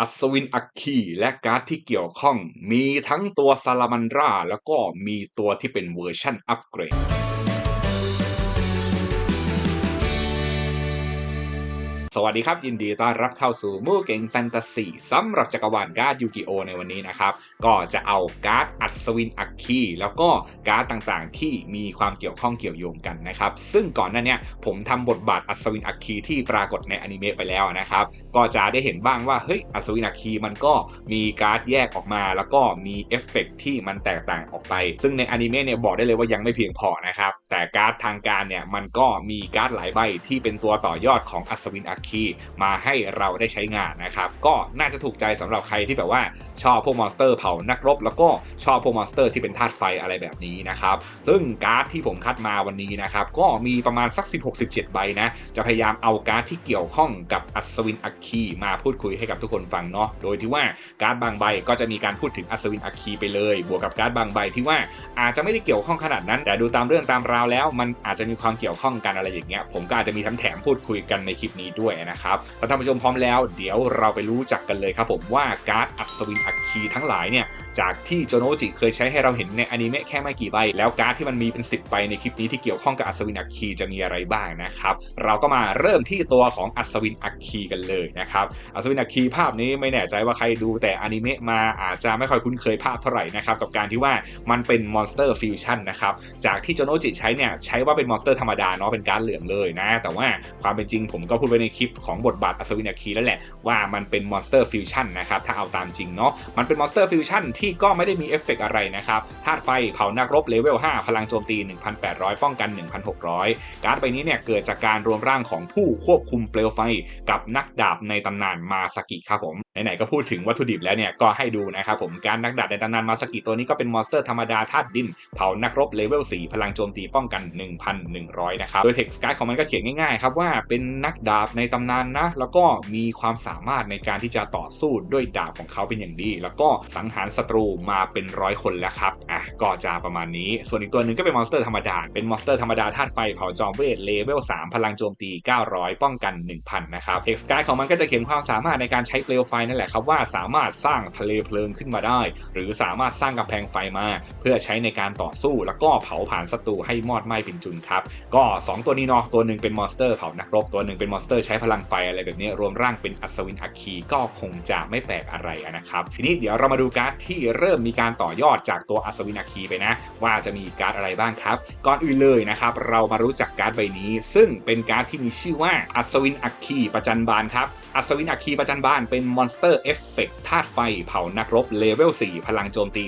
อัศวินอัคคีและการ์ดที่เกี่ยวข้อง มีทั้งตัวซาลามันราแล้วก็มีตัวที่เป็นเวอร์ชันอัปเกรด สวัสดีครับ ยินดีต้อนรับเข้าสู่มู่เก่งแฟนตาซีสำหรับจักรวาลการ์ดยูกิโอในวันนี้นะครับ ก็จะเอาการ์ดอัศวินอัคคีแล้วก็การ์ดต่างๆ ที่มีความเกี่ยวข้องเกี่ยวโยงกันนะครับ ซึ่งก่อนหน้านี้ผมทำบทบาทอัศวินอัคคีที่ปรากฏในอนิเมะไปแล้วนะครับ ก็จะได้เห็นบ้างว่าเฮ้ยอัศวินอัคคีมันก็มีการ์ดแยกออกมา แล้วก็มีเอฟเฟกต์ที่มันแตกต่างออกไป ซึ่งในอนิเมะเนี่ยบอกได้เลยว่ายังไม่เพียงพอนะครับแต่การ์ดทางการเนี่ยมันก็มีการ์ดหลายใบที่เป็นตัวต่อยอดของอัศวินอัคคีมาให้เราได้ใช้งานนะครับ ก็น่าจะถูกใจสำหรับใครที่แบบว่าชอบพวกมอนสเตอร์เผานักรบ แล้วก็ชอบพวกมอนสเตอร์ที่เป็นธาตุไฟอะไรแบบนี้นะครับซึ่งการ์ดที่ผมคัดมาวันนี้นะครับก็มีประมาณสัก 16-17 ใบนะ จะพยายามเอาการ์ดที่เกี่ยวข้องกับอัศวินอัคคีมาพูดคุยให้กับทุกคนฟังเนาะโดยที่ว่าการ์ดบางใบก็จะมีการพูดถึงอัศวินอัคคีไปเลย บวกกับการ์ดบางใบที่ว่าอาจจะไม่ได้เกี่ยวข้องขนาดนั้น แต่ดูตามเรื่องตามราวแล้ว มันอาจจะมีความเกี่ยวข้องกันอะไรอย่างเงี้ยผมก็อาจจะมีทั้งแถมพูดคุยกันในคลิปนี้ด้วยนะครับถ้าท่านผู้ชมพร้อมแล้ว เดี๋ยวเราไปรู้จักกันเลยครับผมว่าการ์ดอัศวินอัคคีทั้งหลายเนี่ยจากที่โจโนจิเคยใช้ให้เราเห็นในอนิเมะแค่ไม่กี่ใบ แล้วการ์ดที่มันมีเป็น 10ใบในคลิปนี้ที่เกี่ยวข้องกับอัศวินอัคคีจะมีอะไรบ้างนะครับ เราก็มาเริ่มที่ตัวของอัศวินอัคคีกันเลยนะครับ อัศวินอัคคีภาพนี้ไม่แน่ใจว่าใครดูแต่อนิเมะมาอาจจะไม่ค่อยคุ้นเคยภาพเท่าไหร่นะครับกับการที่ว่ามันเป็นมอนสเตอร์ฟิวชั่นนะครับ จากที่โจโนจิใช้เนี่ยใช้ว่าเป็นมอนสเตอร์ธรรมดาเนาะเป็นการดเหลืองเลยนะ แต่ว่าความเป็นจริงผมก็พูดไว้ในคลิปของบทบาทอัศวินอาคีแล้วแหละว่ามันเป็นมอนสเตอร์ฟิวชั่นนะครับถ้าเอาตามจริงเนาะมันเป็นมอนสเตอร์ฟิวชั่นที่ก็ไม่ได้มีเอฟเฟกต์อะไรนะครับธาตุไฟเผานักรบเลเวล 5 พลังโจมตี 1,800 ป้องกัน 1,600 การ์ดใบนี้เนี่ยเกิดจากการรวมร่างของผู้ควบคุมเปลวไฟกับนักดาบในตำนานมาสกิครับผม ไหนๆก็พูดถึงวัตถุดิบแล้วเนี่ยก็ให้ดูนะครับผมการนักดาบในตำนานมาสกิตัวนี้ก็เป็นมอนสเตอร์ธรรมดาธาตุดิน เผานักรบเลเวล 4 พลังโจมตีป้องกัน 1,100 นะครับ โดยเท็กซ์การ์ดของมันก็เขียนง่ายๆครับว่าเป็นนักดาบในตำนานนะ แล้วก็มีความสามารถในการที่จะต่อสู้ด้วยดาบของเขาเป็นอย่างดี แล้วก็สังหารศัตรูมาเป็นร้อยคนแล้วครับอะก็จะประมาณนี้ ส่วนอีกตัวหนึ่งก็เป็นมอนสเตอร์ธรรมดาเป็นมอนสเตอร์ธรรมดาธาตุไฟเผาจอมเวทเลเวล 3 พลังโจมตี 900 ป้องกัน 1,000 นะครับเท็กซ์การ์ดของมันก็จะเขียนความสามารถในการใช้เปลวไฟนั่นแหละครับว่าสามารถสร้างทะเลเพลิงขึ้นมาได้ หรือสามารถสร้างกำแพงไฟมา เพื่อใช้ในการต่อสู้ แล้วก็เผาผลาญศัตรูให้มอดไหม้เป็นจุนครับ ก็ 2 ตัวนี้เนาะตัวหนึ่งเป็นมอนสเตอร์เผานักรบตัวหนึ่งเป็นมอนสเตอร์ใช้พลังไฟอะไรแบบนี้รวมร่างเป็นอัศวินอัคคีก็คงจะไม่แปลกอะไรนะครับทีนี้เดี๋ยวเรามาดูการ์ดที่เริ่มมีการต่อยอดจากตัวอัศวินอัคคีไปนะ ว่าจะมีการ์ดอะไรบ้างครับ ก่อนอื่นเลยนะครับเรามารู้จักการ์ดใบนี้ ซึ่งเป็นการ์ดที่มีชื่อว่าอัศวินอัคคีประจันบานครับอัศวินอัคคีประจันบานเป็นมอนสเตอร์เอฟเฟกธาตุไฟเผานักรบเลเวล 4 พลังโจมตี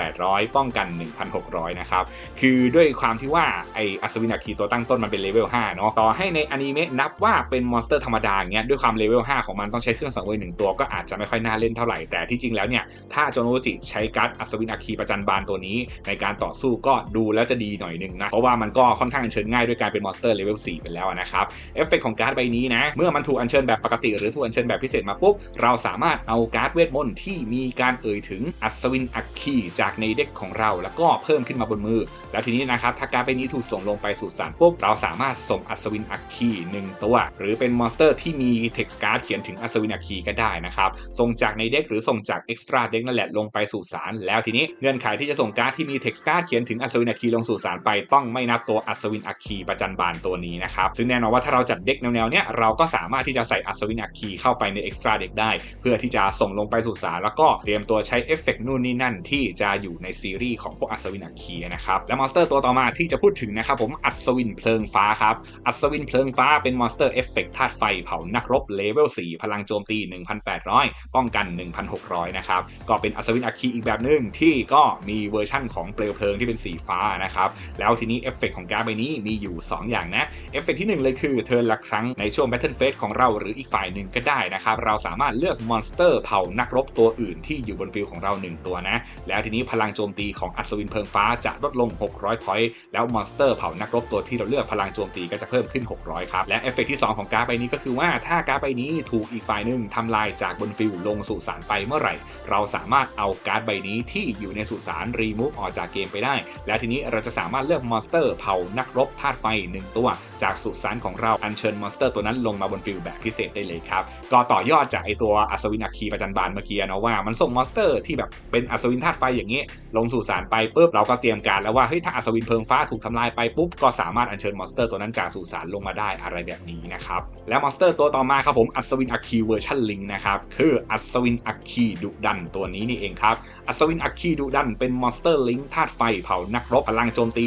1,800 ป้องกัน 1,600 นะครับ คือด้วยความที่ว่าไออัศวินอัคคีตัวตั้งต้นมันเป็นเลเวล 5 เนาะต่อให้ในอนิเมะนับว่าเป็นมอนสเตอร์ธรรมดาเงี้ยด้วยความเลเวล 5 ของมันต้องใช้เครื่องสังเวยหนึ่งตัวก็อาจจะไม่ค่อยน่าเล่นเท่าไหร่ แต่ที่จริงแล้วเนี่ย ถ้าโจโนจิใช้การ์ดอัศวินอัคคีประจันบานตัวนี้ ในการต่อสู้ก็ดูแล้วจะดีหน่อยหนึงนะเพราะว่ามันก็ค่อนข้างอัญเชิญง่ายด้วยการเป็นมอนสเตอร์เลเวล 4 ไปแล้วนะครับเอฟเฟกของการ์ดใบนี้นะเมื่อมันถูกอัญเชิญแบบปกติหรือถูกอัญเชิญแบบพิเศษมาปุ๊บเราสามารถเอาการ์ดเวทมนต์ที่มีการเอ่ยถึงอัศวินอัคคีจากในเด็กของเรา แล้วก็เพิ่มขึ้นมาบนมือ แล้วทีนี้นะครับถ้าการ์ดใบนี้ถูกส่งลงไปสู่สารปุ๊บเราสามารถส่งอัศวินอัคคีหนึ่งตัว หรือเป็นมอนสเตอร์ที่มีเท็กซ์การ์ดเขียนถึงอัศวินอัคคีก็ได้นะครับส่งจากในเด็กหรือส่งจากเอ็กซ์ตร้าเด็กนั่นแหละลงไปสู่สารแล้วทีนี้เงื่อนไขที่จะส่งการ์ดที่มีเท็กซ์การ์ดเขียนถึงอัศวินอัคคีลงสู่สารไปต้องไม่นับตัวอัศวินอัคคีประจันบานตัวนี้นะครับซึ่งแน่นอนว่าถ้าเราจัดเด็กแนวๆเนี้ยเราก็สามารถที่จะใส่อัศวินอัคคีเข้าไปในเอ็กซ์ตร้าเด็กได้เพื่อที่จะส่งลงไปสู่สารแล้วก็เตรียมตัวใช้เอฟเฟกต์นู่นนี่นั่นที่จะอยู่ในซีรีส์ของพวกอัศวินอัคคีนะครับและมอนสเตอร์ตัวต่อมาที่จะพูดถึงนะครับผมอัศวินเพลิงฟ้าครับอัศวินเพลิงฟ้าเป็นมอนสเตอร์เอฟเฟกต์ธาตุไฟเผานักรบเลเวล4พลังโจมตี 1,800 ป้องกัน 1,600 นะครับ ก็เป็นอัศวินอัคคีอีกแบบหนึ่งที่ก็มีเวอร์ชั่นของเปลวเพลิงที่เป็นสีฟ้านะครับ แล้วทีนี้เอฟเฟกต์ของการ์ดใบนี้มีอยู่ 2 อย่างนะ เอฟเฟกต์ที่ 1 เลยคือเทิร์นละครั้งในช่วง Battle Phase ของเราหรืออีกฝ่ายหนึ่งก็ได้นะครับ เราสามารถเลือกมอนสเตอร์เผานักรบตัวอื่นที่อยู่บนฟิลของเรา 1 ตัวนะ แล้วทีนี้พลังโจมตีของอัศวินเพลิงฟ้าจะลดลง 600พอยต์แล้วมอนสเตอร์เผานักรบตัวที่เราเลือกพลังโจมตีก็จะเพิ่มขึ้น 600 ครับ และเอฟเฟกต์ที่ 2 ของการ์ดใบนี้ก็คือว่าถ้าการ์ดใบนี้ถูกอีกฝ่ายหนึ่งทำลายจากบนฟิลลงสู่สารไปเมื่อไหร่ เราสามารถเอาการ์ดใบนี้ที่อยู่ในสุสานรีมูฟออกจากเกมไปได้ แล้วทีนี้เราจะสามารถเลือกมอนสเตอร์เผานักรบธาตุไฟ 1 ตัว จากสุสานของเราอัญเชิญมอนสเตอร์ตัวนั้นลงมาบนฟิลแบบพิเศษได้เลยครับก็ต่อยอดจากไอตัวอัศวินอัคคีประจันบานเมื่อกี้นะว่ามันส่งมอนสเตอร์ที่แบบเป็นอัศวินธาตุไฟอย่างนี้ ลงสู่สารไปปุ๊บเราก็เตรียมการแล้วว่าเฮ้ยถ้าอัศวินเพลิงฟ้าถูกทำลายไปปุ๊บก็สามารถอัญเชิญมอนสเตอร์ตัวนั้นจากสู่สารลงมาได้อะไรแบบนี้นะครับและมอนสเตอร์ตัวต่อมาครับผมอัศวินอัคคีเวอร์ชันลิงนะครับคืออัศวินอัคคีดุดันตัวนี้นี่เองครับอัศวินอัคคีดุดันเป็นมอนสเตอร์ลิงธาตุไฟเผานักรบพลังโจมตี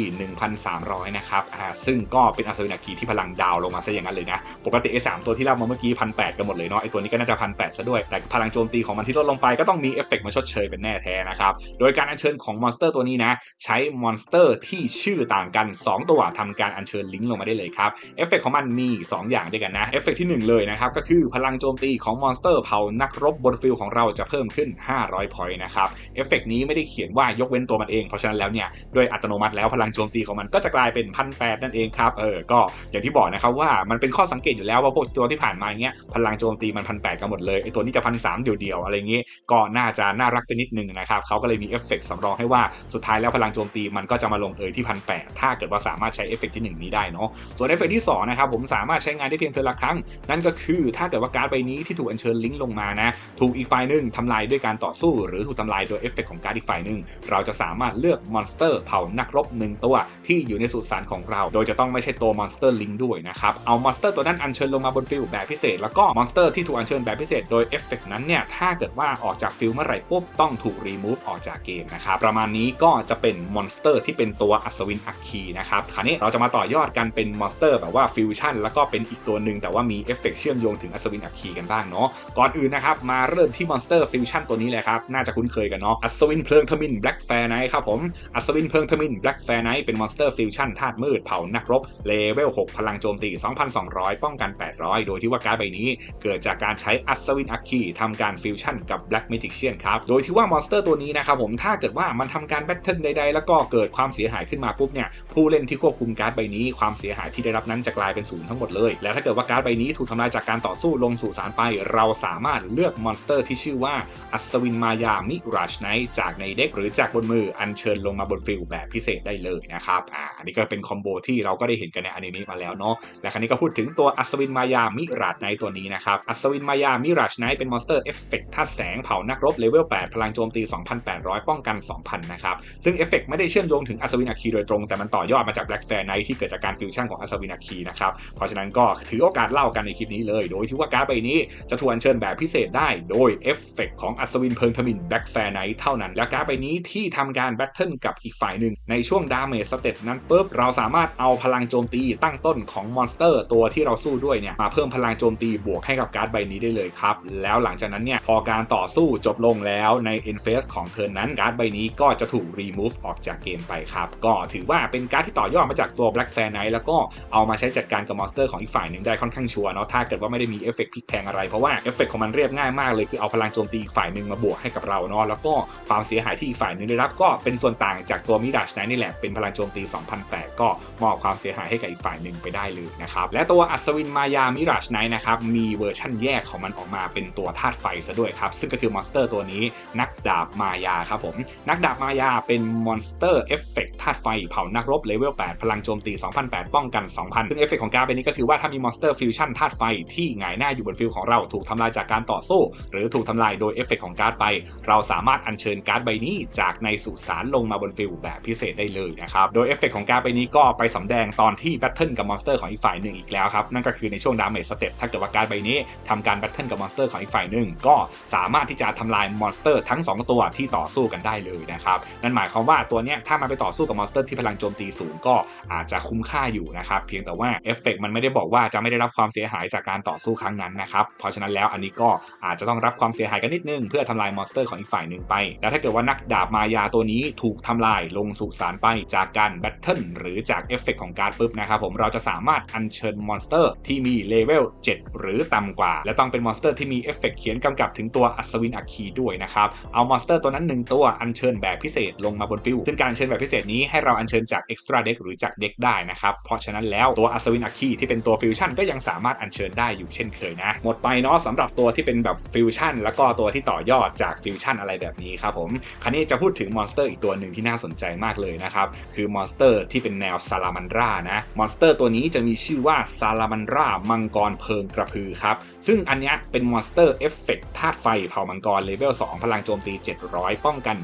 1,300 นะครับอ่าซึ่งก็เป็นอัศวินอัคคีที่พลังดาวลงมาซะอย่างนั้นเลยนะปกติไอ้สามตัวที่เล่ามาเมื่อกี้พันแกันหมดเลยเนาะไอ้ตัวนี้ก็น่าจะพันแซะด้วย แต่พลังโจมตีของมันที่ลดลงไปก็ต้องมีเอฟเฟกต์มาชดเชยเป็นแน่แท้นะครับ โดยการอัญเชิญของมอนสเตอร์ตัวนี้นะ ใช้มอนสเตอร์ที่ชื่อต่างกัน 2 ตัวทำการอัญเชิญลิงก์ลงมาได้เลยครับเอฟเฟกต์ของมันมี 2 อย่างด้วยกันนะเอฟเฟกต์ที่ 1 เลยนะครับ ก็คือพลังโจมตีของมอนสเตอร์เผานักรบบนฟิลของเราจะเพิ่มขึ้น 500 พอยต์นะครับเอฟเฟกต์นี้ไม่ได้เขียนว่ายกเว้นตัวมันเองเพราะฉะนั้นแล้วเนี่ยด้วยอัตโนมัติแล้วพลังโจมตีของมันก็จะกลายเป็นพันแปดนั่นเองครับเออก็อย่างที่บอกนะครับว่ามันเป็นข้อสังเกตอยู่แล้วว่าพวกตัวที่ผ่านมาเงี้ยพลังโจมตีมันพันแกันหมดเลยไอตวนี้จะพันสามเดียวๆอะไรเงี้ยก็น่าจะน่ารักไปนิดนึงนะครับเขาก็เลยมีเอฟเฟกต์สำรองให้ว่าสุดท้ายแล้วพลังโจมตีมันก็จะมาลงเอยที่พันแถ้าเกิดว่าสามารถใช้เอฟเฟกต์ที่ 1 นี้ได้เนาะส่วนเอฟเฟกต์ที่2นะครับผมสามารถใช้งานได้เพียงเทอละครั้ง นั่นก็คือถ้าเกิดว่าการ์ดใบนี้ที่ถูกอัญเชิญลิงก์ลงมานะถูกอีกฝ่ายหนึ่งทำลายด้วยการต่อสู้ หรือถูกทำลายโดยเอฟเฟกต์ของการ์ดอีกฝ่ายหนึ่งเราจะสามารถเลือกมอนสเตอร์เผานักรบหนึ่งตัวที่อยู่ในสุสานของเรา โดยจะต้องไม่ใช่ตัวมอนสเตอร์ลิงก์ด้วยนะครับเอามอนสเตอร์ตัวนั้นอัญเชิญลงมาบนฟิลแบบพิเศษแล้วก็มอนสเตอร์ที่ถูกอัญเชิญแบบพิเศษโดยเอฟเฟกต์นั้นเนี่ยถ้าเกิดว่าออกจากฟิลเมื่อไหร่ปุ๊บต้องถูกรีมูฟออกจากเกมนะครับประมาณนี้ก็จะเป็นมอนสเตอร์ที่เป็นตัวอัศวินอัคคีนะครับคราวนี้เราจะมาต่อยอดกันเป็นมอนสเตอร์แบบว่าฟิวชั่นแล้วก็เป็นอีกตัวหนึ่งแต่ว่ามีเอฟเฟกเชื่อมโยงถึงอัศวินอัคคีกันบ้างเนาะก่อนอื่นนะครับมาเริ่มที่มอนสเตอร์ฟิวชั่นตัวนี้เลยครับน่าจะคุ้นเคยกันเนาะอัศวินเพลิงทมินแบล็กแฟร์ไนท์ครับผมอัศวินเพลิงทมินแบล็กแฟร์ไนท์เป็นมอนสเตอร์ฟิวชั่นธาตุมืดเผานักรบเลเวล6พลังโจมตี 2,200 ป้องกัน 800 โดยที่ว่าการ์ดใบนี้ เกิดจากการใช้อัศวินอัคคีทำการฟิวชั่นกับแบล็กเมจิเชียนครับ โดยที่ว่ามอนสเตอร์ตัวนี้นะครับผมถ้าเกิดว่ามันทำการแบทเทิลใดๆ แล้วก็เกิดความเสียหายขึ้นมาปุ๊บเนี่ยผู้เล่นที่ควบคุมการ์ดใบนี้ความเสียหายที่ได้รับนั้นจะกลายเป็นศูนย์ทั้งหมดเลย และถ้าเกิดว่าการ์ดใบนี้ถูกทำลายจากการต่อสู้ลงสู่สารไป เราสามารถเลือกมอนสเตอร์ที่ชื่อว่าอัศวินมายามิราชไนจากในเด็กหรือจากบนมืออัญเชิญลงมาบนฟิลแบบพิเศษได้เลยนะครับอ่าอันนี้ก็เป็นคอมโบที่เราก็ได้เห็นกันในอนิเมะมาแล้วเนาะและครั้นี้ก็พูดถึงตัวอัศวินมายามิราชไนตัวนี้นะครับอัศวินมายามิราชไนท์เป็นมอนสเตอร์เอฟเฟกต์ธาตุแสงเผานักรบเลเวล 8 พลังโจมตี 2,800 ป้องกัน 2,000 นะครับ ซึ่งเอฟเฟกต์ไม่ได้เชื่อมโยงถึงอัศวินอัคคีโดยตรง แต่มันต่อยอดมาจากแบล็กแฟร์ไนท์ที่เกิดจากการฟิวชั่นของอัศวินอัคคีนะครับ เพราะฉะนั้นก็ถือโอกาสเล่ากันในคลิปนี้เลย โดยที่ว่าการ์ดใบนี้จะถูกอัญเชิญแบบพิเศษได้โดยเอฟเฟกต์ของอัศวินเพิงทมินแบล็กแฟร์ไนท์เท่านั้น และการ์ดใบนี้ที่ทำการแบทเทิลกับอีกฝ่ายหนึ่งในช่วงดาเมจสเตตนั้นปุ๊บเราสามารถเอาพลังโจมตีตั้งต้นของมอนสเตอร์ ตัวที่เราสู้ด้วยเนี่ยมาเพิ่มพลังโจมตีบวกให้กับการ์ดใบนี้ได้เลยครับแล้วหลังจากนั้นเนี่ยพอการต่อสู้จบลงแล้วใน e n f a c e ของเทิร์นนั้นการ์ดใบนี้ก็จะถูก remove ออกจากเกมไปครับก็ถือว่าเป็นการ์ดที่ต่อยอดมาจากตัว Black Fair Knight แล้วก็เอามาใช้จัดการกับมอนสเตอร์ของอีกฝ่ายหนึ่งได้ค่อนข้างชัวร์เนาะถ้าเกิดว่าไม่ได้มีเอฟเฟกต์พลิกแพงอะไรเพราะว่าเอฟเฟกต์ของมันเรียบง่ายมากเลยคือเอาพลังโจมตีอีกฝ่ายหนึ่งมาบวกให้กับเราเนาะแล้วก็ความเสียหายที่อีกฝ่ายหนึ่งได้รับก็เป็นส่วนต่างจากตัวมิดาชไนนี่แหละเป็นพลังโจมตี2008ก็มอบความเสียหายให้กับอีกฝ่ายหนึ่งไปได้เลยนะครับและตัวอัศวินมายามิราชไนนะครับมีเวอร์ชั่นแยกของมันออกมาเป็นตัวธาตุไฟซะด้วยครับ ซึ่งก็คือมอนสเตอร์ตัวนี้นักดาบมายาครับผม นักดาบมายาเป็นมอนสเตอร์เอฟเฟกต์ธาตุไฟเผานักรบเลเวล 8 พลังโจมตี 2008 ป้องกัน 2,000 ซึ่งเอฟเฟกต์ของการ์ดเป็นนี้ก็คือว่าถ้ามีมอนสเตอร์ฟิวชั่นธาตุไฟที่หงายหน้าอยู่บนฟิลของเราถูกทำลายจากการต่อสู้ หรือถูกทำลายโดยเอฟเฟกต์ของการ์ดไป เราสามารถอัญเชิญการ์ดใบนี้จากในสุสานลงมาบนฟิลแบบพิเศษได้เลยนะครับ โดยเอฟเฟกต์ของการ์ดใบนี้ก็ไปสำแดงตอนที่แบทเทิลกับมอนสเตอร์ของอีกฝ่ายหนึ่งอีกแล้วครับนั่นก็คือในช่วงดาเมจสเต็ปถ้าเกิดว่าการ์ดใบนี้ทำการแบทเทิลกับมอนสเตอร์ของอีกฝ่ายหนึ่งก็สามารถที่จะทำลายมอนสเตอร์ทั้ง 2 ตัวที่ต่อสู้กันได้เลยนะครับนั่นหมายความว่าตัวเนี้ยถ้ามันไปต่อสู้กับมอนสเตอร์ที่พลังโจมตีสูงก็อาจจะคุ้มค่าอยู่นะครับเพียงแต่ว่าเอฟเฟกต์มันไม่ได้บอกว่าจะไม่ได้รับความเสียหายจากการต่อสู้ครั้งนั้นนะครับเพราะฉะนั้นแล้วอันนี้ก็อาจจะต้องรับความเสียหายกันนิดนึง เพื่อทำลายมอนสเตอร์ของอีกฝ่ายหนึ่งไป แล้วถ้าเกิดว่านักดาบมายาตัวนี้ถูกทำลายลงสู่สารไปจากการแบทเทิลหรือจากเอฟเฟกต์ของการปุ๊บนะครับผมเราจะสามารถอัญเชิญมอนสเตอร์ที่มีเลเวล7หรือต่ำกว่า และต้องเป็นมอนสเตอร์ที่มีเอฟเฟกต์เขียนกำกับถึงตัวอัศวินอัคคีด้วยนะครับ เอามอนสเตอร์ตัวนั้น 1 ตัวอัญเชิญแบบพิเศษลงมาบนฟิลซึ่งการเชิญแบบพิเศษนี้ให้เราอัญเชิญจากเอ็กซ์ตร้าเด็กหรือจากเด็กได้นะครับ เพราะฉะนั้นแล้วตัวอัศวินอัคคีที่เป็นตัวฟิวชั่นก็ยังสามารถอัญเชิญได้อยู่เช่นเคยนะ หมดไปเนาะสำหรับตัวที่เป็นแบบฟิวชั่นแล้วก็ตัวที่ต่อยอดจากฟิวชั่นอะไรแบบนี้ครับผมคราวนี้จะพูดถึงมอนสเตอร์อีกตัวหนึ่งที่น่าสนใจมากเลยนะครับคือมอนสเตอร์ที่เป็นแนวซาลามันรานะมอนสเตอร์ตัวนี้จะมีชื่อว่าซาลามันรามังกรเพลิงกระพือครับซึ่งอันนี้เป็นมอนส Monster Effect ธาตุไฟเผ่ามังกรเลเวล2พลังโจมตี 700 ป้องกัน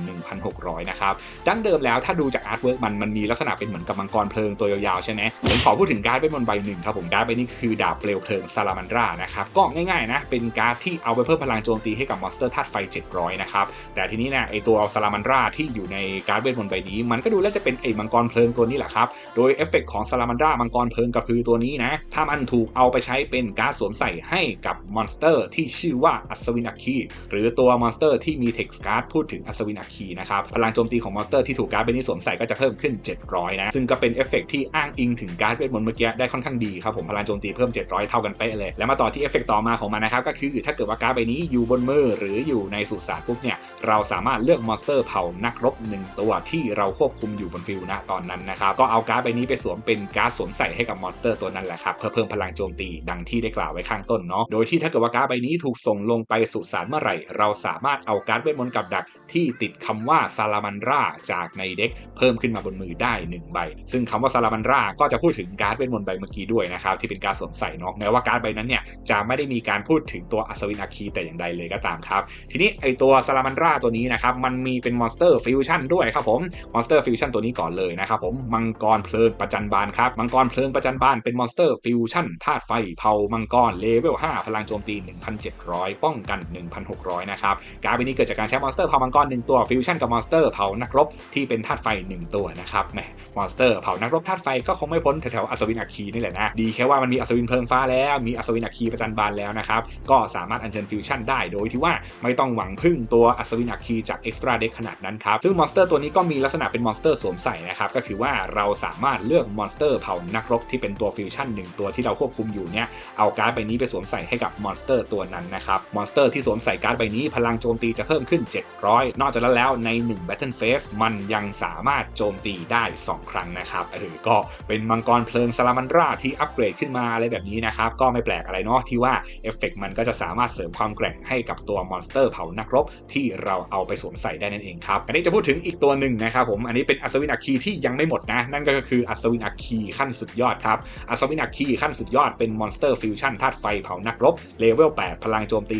1,600 นะครับดั้งเดิมแล้วถ้าดูจากอาร์ตเวิร์กมันมันมีลักษณะเป็นเหมือนกับมังกรเพลิงตัวยาวๆใช่ไหมผมขอพูดถึงการ์ดเป็นบนใบหนึ่งครับผมการ์ดใบนี้คือดาบเปลวเพลิงซาลามันดรานะครับก็ง่ายๆนะเป็นการ์ดที่เอาไปเพิ่มพลังโจมตีให้กับมอนสเตอร์ธาตุไฟ 700 นะครับแต่ทีนี้เนี่ยไอตัวซาลามันดราที่อยู่ในการ์ดเวทมนต์ใบนี้ มันก็ดูแล้วจะเป็นไอมังกรเพลิงตัวนี้แหละครับโดยเอฟเฟกของซาลามันดรามังกรเพลิงกระพือตัวนี้นะถ้ามันถูกเอาไปใช้เป็นการ์ดสวมใส่ให้กับมอนสเตอร์ที่ชื่อว่าอัศวินอัคคีหรือตัวมอนสเตอร์ที่มีเท็กซ์การ์ดพูดถึงอัศวินอัคคีนะครับพลังโจมตีของมอนสเตอร์ที่ถูกการ์ดใบนี้สวมใส่ก็จะเพิ่มขึ้น 700 นะซึ่งก็เป็นเอฟเฟกที่อ้างอิงถึงการ์ดเวทมนต์เมื่อกี้ได้ค่อนข้างดีครับผมพลังโจมตีเพิ่ม 700 เท่ากันเป๊ะเลยแล้วมาต่อที่เอฟเฟกต่อมาของมันนะครับก็คือถ้าเกิดว่าการ์ดใบนี้อยู่บนมือหรืออยู่ในสุสานปุ๊บเนี่ยเราสามารถเลือกมอนสเตอร์เผ่านักรบ1ตัวที่เราควบคุมอยู่บนฟิลนะตอนนั้นนะครับก็เอาการ์ดใบนี้ไปสวมเป็นการ์ดสวมใส่ให้กับมอนสเตอร์ตัวนั้นแหละครับเพื่อเพิ่มพลังโจมตีดังที่ได้กล่าวไว้ข้างต้นเนาะโดยที่ถ้าเกิดว่าการ์ดใบนี้ถูกส่งลงไปสุสานเมื่อไหร่ เราสามารถเอาการ์ดเวทมนต์กับดักที่ติดคำว่าซาลามันราจากในเด็กเพิ่มขึ้นมาบนมือได้ 1 ใบ ซึ่งคำว่าซาลามันราก็จะพูดถึงการ์ดเวทมนต์ใบเมื่อกี้ด้วยนะครับที่เป็นการสวมใส่เนาะแม้ว่าการ์ดใบนั้นเนี่ยจะไม่ได้มีการพูดถึงตัวอัศวินอาคีแต่อย่างใดเลยก็ตามครับ ทีนี้ไอตัวซาลามันราตัวนี้นะครับมันมีเป็นมอนสเตอร์ฟิวชั่นด้วยครับผมมอนสเตอร์ฟิวชั่นตัวนี้ก่อนเลยนะครับผมมังกรเพลิงประจันบานครับมังกรเพลิงประจันบานเป็นมอนสเตอร์ฟิวชั่นธาตุไฟเผามังกรเลเวล5พลังโจมตี1,700 ป้องกัน 1,600 นะครับการ์ดใบนี้เกิดจากการใช้มอนสเตอร์เผามังกร1ตัวฟิวชั่นกับมอนสเตอร์เผานักรบที่เป็นธาตุไฟ 1 ตัวนะครับแหมมอนสเตอร์เผานักรบธาตุไฟก็คงไม่พ้นแถวๆอัศวินอัคคีนี่แหละนะดีแค่ว่ามันมีอัศวินเพลิงฟ้าแล้วมีอัศวินอัคคีประจันบานแล้วนะครับก็สามารถอัญเชิญฟิวชั่นได้โดยที่ว่าไม่ต้องหวังพึ่งตัวอัศวินอัคคีจากเอ็กซ์ตร้าเด็กขนาดนั้นครับซึ่งมอนสเตอร์ตัวนี้ก็มีลักษณะเป็นมอนสเตอร์สวมใส่นะครับก็คือว่าเราสามารถเลือกมอนสเตอร์เผ่านักรบที่เป็นตัวฟิวชั่นหนึ่งตัวที่เราควบคุมอยู่เนี่ยเอาการ์ดใบนี้ไปสวมใส่ให้กับมอนสเตอร์ตัวนั้นนะครับ มอนสเตอร์ที่สวมใส่การ์ดใบนี้พลังโจมตีจะเพิ่มขึ้น 700 นอกจากนั้นแล้วใน 1 Battle Phase มันยังสามารถโจมตีได้ 2 ครั้งนะครับเออก็เป็นมังกรเพลิงซาลามันราที่อัปเกรดขึ้นมาอะไรแบบนี้นะครับ ก็ไม่แปลกอะไรเนาะที่ว่าเอฟเฟกมันก็จะสามารถเสริมความแกร่งให้กับตัวมอนสเตอร์เผานักรบที่เราเอาไปสวมใส่ได้นั่นเองครับ อันนี้จะพูดถึงอีกตัวหนึ่งนะครับผม อันนี้เป็นอัศวินอัคคีที่ยังไม่หมดนะ นั่นก็คืออัศวินอัคคีขั้นสุดยอดครับ อัศวินอัคคีขั้นสุดยอดเป็นมอนสเตอร์ฟิวชั่นธาตุไฟเผานักรบเลเวล8พลัลังโจมตี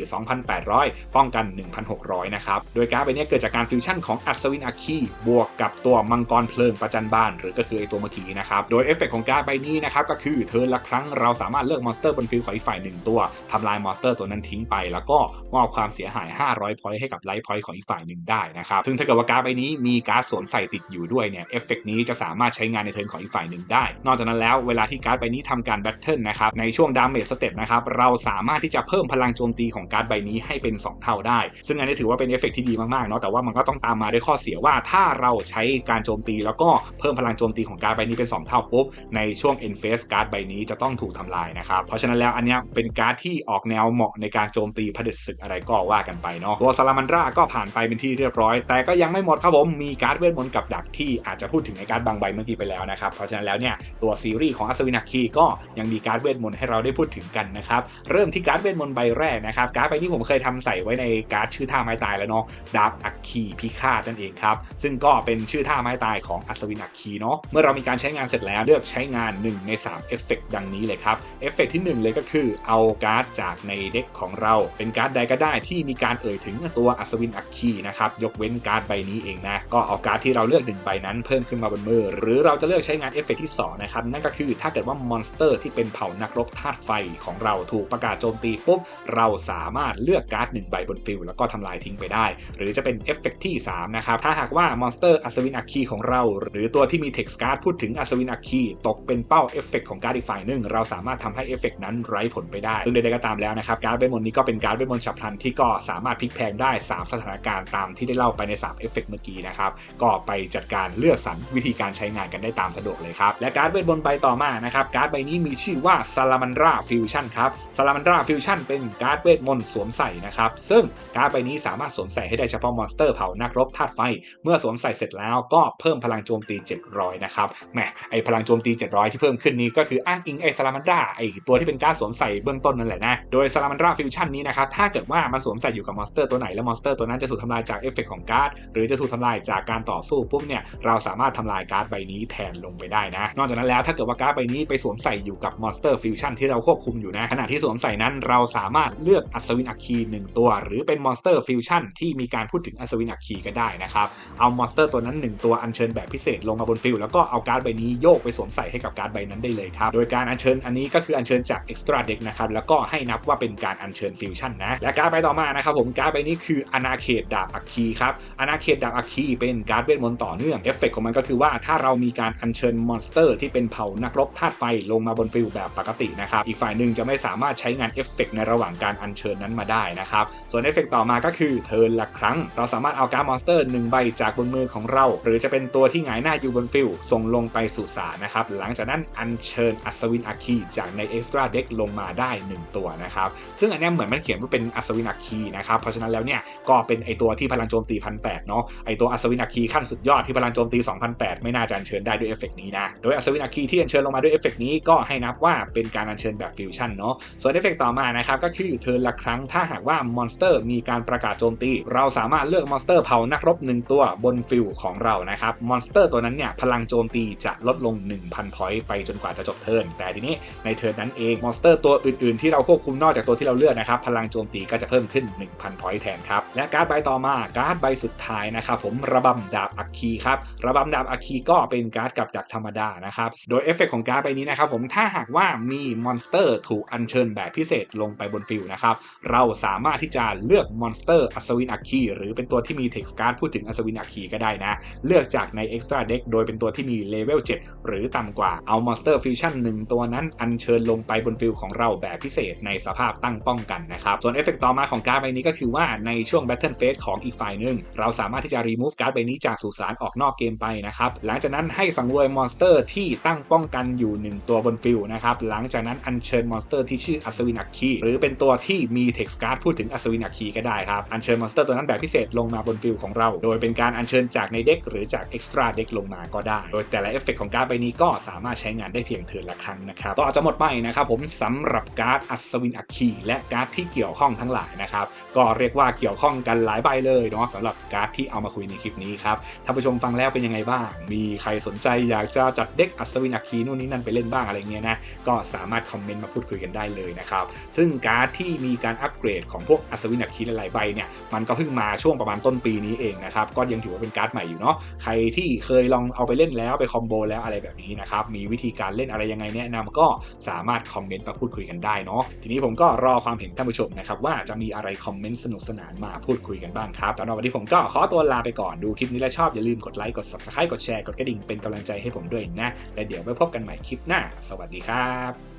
2,800 ป้องกัน 1,600 นะครับ โดยการ์ดใบนี้เกิดจากการฟิวชั่นของอัศวินอัคคีบวกกับตัวมังกรเพลิงประจันบาน หรือก็คือไอตัวเมื่อกี้นะครับ โดยเอฟเฟกของการ์ดใบนี้นะครับก็คือเทิร์นละครั้งเราสามารถเลือกมอนสเตอร์บนฟิลของอีกฝ่ายหนึ่งตัวทำลายมอนสเตอร์ตัวนั้นทิ้งไป แล้วก็มอบความเสียหาย 500 พอยต์ให้กับไลฟ์พอยต์ของอีกฝ่ายหนึ่งได้นะครับซึ่งถ้าเกิดว่าการ์ดใบนี้มีการ์ดสวมใส่ติดอยู่ด้วยเนี่ยเอฟเฟกนี้จะสามารถใช้งานในเทิร์นของอีกฝ่ายหนึ่งได้ นอกจากนั้นแล้วเวลาที่การ์ดใบนี้ทำการแบทเทิลนะครับในช่วงดาเมจสเต็ปนะครับเราสามารถที่จะเพิ่มพลังโจมตีของการ์ดใบนี้ให้เป็น 2 เท่าได้ ซึ่งอันนี้ถือว่าเป็นเอฟเฟกที่ดีมากๆเนาะแต่ว่ามันก็ต้องตามมาด้วยข้อเสียว่าถ้าเราใช้การโจมตี แล้วก็เพิ่มพลังโจมตีของการ์ดใบนี้เป็น 2 เท่าปุ๊บในช่วง end phase การ์ดใบนี้จะต้องถูกทำลายนะครับเพราะฉะนั้นแล้วอันนี้เป็นการ์ดที่ออกแนวเหมาะในการโจมตีผดศึกอะไรก็ว่ากันไปเนาะตัวซาลามันราก็ผ่านไปเป็นที่เรียบร้อย แต่ก็ยังไม่หมดครับผมมีการ์ดเวทมนต์กับดักที่อาจจะพูดถึงในการ์ดบางใบเมื่อกี้ไปแล้วนะครับเพราะฉะนั้นแล้วเนี่ยตัวซีรีส์ของอัศวินาคีก็ยังมีการ์ดเวทมนต์ให้เราได้พูดถึงกันนะครับเริ่มที่การ์ดเวทมนต์ใบแรกนะครับ การ์ดใบนี้ผมเคยทำใส่ไว้ในการ์ดชื่อท่าไม้ตายแล้วเนาะดาบอัคคีพิฆาตนั่นเองครับ ซึ่งก็เป็นชื่อท่าไม้ตายของอัศวินอัคคีเนาะเมื่อเรามีการใช้งานเสร็จแล้วเลือกใช้งาน 1 ใน3เอฟเฟกดังนี้เลยครับเอฟเฟกที่ 1 เลยก็คือเอาการ์ดจากในเด็กของเรา เป็นการ์ดใดก็ได้ที่มีการเอ่ยถึงตัวอัศวินอัคคีนะครับยกเว้นการ์ดใบนี้เองนะก็เอาการ์ดที่เราเลือกหนึ่งใบนั้นเพิ่มขึ้นมาบนมือหรือเราจะเลือกใช้งานเอฟเฟกที่2นะครับนั่นก็คือถ้าเกิดว่ามอนสเตอร์ที่เป็นเผ่านักรบธาตุไฟของเราถูกประกาศโจมตีปุ๊บเราสามารถเลือกการ์ดหนึ่งใบบนฟิลแล้วก็ทำลายทิ้งไปได้ หรือจะเป็นเอฟเฟกที่ 3 นะครับ ถ้าหากว่ามอนสเตอร์อัศวินอัคคีของเรา หรือตัวที่มีเท็กซ์การ์ดพูดถึงอัศวินอัคคีตกเป็นเป้าเอฟเฟกของการ์ดอีกฝ่ายหนึ่งเราสามารถทำให้เอฟเฟกนั้นไร้ผลไปได้ซึ่งใดๆก็ตามแล้วนะครับการ์ดเวทมนต์นี้ก็เป็นการ์ดเวทมนต์ฉับพลันที่ก็สามารถพลิกแพงได้ 3 สถานการณ์ตามที่ได้เล่าไปใน3เอฟเฟกเมื่อกี้นะครับก็ไปจัดการเลือกสรรวิธีการใช้งานกันได้ตามสะดวกเลยครับและการ์ดเวทมนต์ใบต่อมานะครับการ์ดใบนี้มีชื่อว่าซาลามันราฟิวชั่นครับซาลามันราฟิวชั่นเป็นการ์ดเวทมนต์สวมใส่นะครับ ซึ่งการ์ดใบนี้สามารถสวมใส่ให้ได้เฉพาะมอนสเตอร์เผานักรบธาตุไฟ เมื่อสวมใส่เสร็จแล้วก็เพิ่มพลังโจมตี 700 นะครับ แหม ไอพลังโจมตี 700 ที่เพิ่มขึ้นนี้ก็คืออ้างอิงไอซาลามันราไอตัวที่เป็นการ์ดสวมใส่เบื้องต้นนั่นแหละนะ โดยซาลามันราฟิวชั่นนี้นะครับ ถ้าเกิดว่ามันสวมใส่อยู่กับมอนสเตอร์ตัวไหนแล้วมอนสเตอร์ตัวนั้นจะถูกทำลายจากเอฟเฟกของการ์ดหรือจะถูกทำลายจากการต่อสู้ปุ๊บเนี่ยเราสามารถทำลายการ์ดใบนี้แทนลงไปได้นะ นอกจากนั้นแล้วถ้าเกิดว่าการ์ดใบนี้ไปสวมใส่อยู่กับมอนสเตอร์ฟิวชั่นที่เราควบคุมอยู่นะขณะที่สวมใส่นั้นเราสามารถเลือกอัศวินอัคคีหนึ่งตัว หรือเป็นมอนสเตอร์ฟิวชั่นที่มีการพูดถึงอัศวินอัคคีก็ได้นะครับ เอามอนสเตอร์ตัวนั้น 1 ตัวอัญเชิญแบบพิเศษลงมาบนฟิลแล้วก็เอาการ์ดใบนี้โยกไปสวมใส่ให้กับการ์ดใบนั้นได้เลยครับ โดยการอัญเชิญอันนี้ก็คืออัญเชิญจาก extra deck นะครับ แล้วก็ให้นับว่าเป็นการอัญเชิญฟิวชั่นนะ และการ์ดใบต่อมานะครับผมการ์ดใบนี้คืออนาเขตดาบอัคคีครับอนาเขตดาบอัคคีเป็นการ์ดเวทมนต์ต่อเนื่องเอฟเฟกของมันก็คือว่าถ้าเรามีการอัญเชิญมอนสเตอร์ที่เป็นเผ่านักรบธาตุไฟลงมาบนฟิลแบบปกตินะครับอีกฝ่ายหนึ่งจะไม่สามารถใช้งานเอฟเฟกในระหว่างการอัญเชิญนั้นมาได้นะครับ ส่วนเอฟเฟกต่อมาก็คือเทิร์นละครั้ง เราสามารถเอาการ์ดมอนสเตอร์หนึ่งใบจากบนมือของเรา หรือจะเป็นตัวที่หงายหน้าอยู่บนฟิลส่งลงไปสู่สารนะครับ หลังจากนั้นอัญเชิญอัศวินอัคคีจากในเอ็กซ์ตร้าเด็กลงมาได้ 1 ตัวนะครับ ซึ่งอันนี้เหมือนมันเขียนว่าเป็นอัศวินอัคคีนะครับ เพราะฉะนั้นแล้วเนี่ยก็เป็นไอตัวที่พลังโจมตีพันแเนาะ ไอตัวอัศวินอัคคีขั้นสุดยอดที่พลังโจมตี2008 ไม่น่าจะอัญเชิญได้ด้วยเอฟเฟกนี้นะ โดยอัศวินอัคคีที่อัญเชิญลงมาด้วยเอฟเฟกนี้ก็ให้นับว่าเป็นการอัญเชิญแบบฟิวชั่นเนาะ ส่วนเอฟเฟกต่อมานะครับก็คือเทิร์นละครั้ง ถ้าหากว่ามอนสเตอร์มีการประกาศโจมตี เราสามารถเลือกมอนสเตอร์เผานักรบหนึ่งตัวบนฟิลของเรานะครับ มอนสเตอร์ตัวนั้นเนี่ยพลังโจมตีจะลดลง 1,000พอยต์ไปจนกว่าจะจบเทิร์น แต่ทีนี้ในเทิร์นนั้นเองมอนสเตอร์ตัวอื่นๆ ที่เราควบคุมนอกจากตัวที่เราเลือกนะครับ พลังโจมตีก็จะเพิ่มขึ้น 1,000พอยต์แทนครับ และการ์ดใบต่อมา การ์ดใบสุดท้ายนะครับผมระบำดาบอัคคีครับ ระบำดาบอัคคีก็เป็นการ์ดกับดักธรรมดานะครับ โดยเอฟเฟกของการ์ดใบนี้นะครับผม ถ้าหากว่ามีมอนสเตอร์ถูกอัญเชิญแบบพิเศษลงไปบนฟิลนะครับ เราสามารถที่จะเลือกมอนสเตอร์อัศวินอัคคีหรือเป็นตัวที่มีเท็กซ์การ์ดพูดถึงอัศวินอัคคีก็ได้นะ เลือกจากใน Extra Deck โดยเป็นตัวที่มีเลเวล7หรือต่ำกว่าเอามอนสเตอร์ฟิวชั่น1ตัวนั้นอัญเชิญลงไปบนฟิลของเราแบบพิเศษในสภาพตั้งป้องกันนะครับส่วนเอฟเฟกต่อมาของการ์ดใบนี้ก็คือว่าในช่วง Battle Phase ของอีกฝ่ายหนึ่งเราสามารถที่จะ remove การ์ดใบนี้จากสุสานออกนอกเกมไปนะครับหลังจากนั้นให้สังเวยมอนสเตอร์ที่ตั้งป้องกันอยู่ 1 ตัวบนฟิลนะครับหลังจากนั้นอัญเชิญมอนสเตอร์ที่ชื่ออัศวินอัคคีหรือเป็นตัวที่มีเท็กซ์การ์ดพูดถึงอัศวินอัคคีก็ได้ครับ อัญเชิญมอนสเตอร์ตัวนั้นแบบพิเศษลงมาบนฟิลของเรา โดยเป็นการอัญเชิญจากในเด็กหรือจาก Extra Deck ลงมาก็ได้ โดยแต่ละเอฟเฟกของการ์ดใบนี้ก็สามารถใช้งานได้เพียงเทิร์นละครั้งนะครับก็อาจจะหมดไปนะครับผมสำหรับการ์ดอัศวินอัคคีและการ์ดที่เกี่ยวข้องทั้งหลายนะครับก็เรียกว่าเกี่ยวข้องกันหลายใบเลยเนาะสำหรับการ์ดที่เอามาคุยในคลิปนี้ครับท่านผู้ชมฟังแล้วเป็นยังไงบ้าง มีใครสนใจอยากจะจัดเด็กอัศวินอัคคีนู่นนี่นั่นไปเล่นบ้างอะไรเงี้ยนะก็สามารถคอมเมนต์มาพูดคุยกันได้เลยนะครับซึ่งการ์ดที่มีการอัปเกรดของพวกอัศวินอัคคีหลายๆใบเนี่ยมันก็เพิ่งมาช่วงประมาณต้นปีนี้เองนะครับก็ยังถือว่าเป็นการ์ดใหม่อยู่เนาะใครที่เคยลองเอาไปเล่นแล้วไปคอมโบแล้วอะไรแบบนี้นะครับมีวิธีการเล่นอะไรยังไงแนะนำก็สามารถคอมเมนต์มาพูดคุยกันได้เนาะทีนี้ผมก็รอความเห็นท่านผู้ชมนะครับว่าจะมีอะไรคอมเมนต์สนุกสนานมาพูดคุยกันบ้างครับสำหรับวันนี้ผมก็ขอตัวลาไปก่อนดูคลิปนี้แล้วชอบอย่าลืมกดไลค์กด subscribe กดแชร์กดกระดิ่งเป็นกำลังใจให้ผมด้วยนะและเดี๋ยวไว้พบกันใหม่คลิปหน้า สวัสดีครับ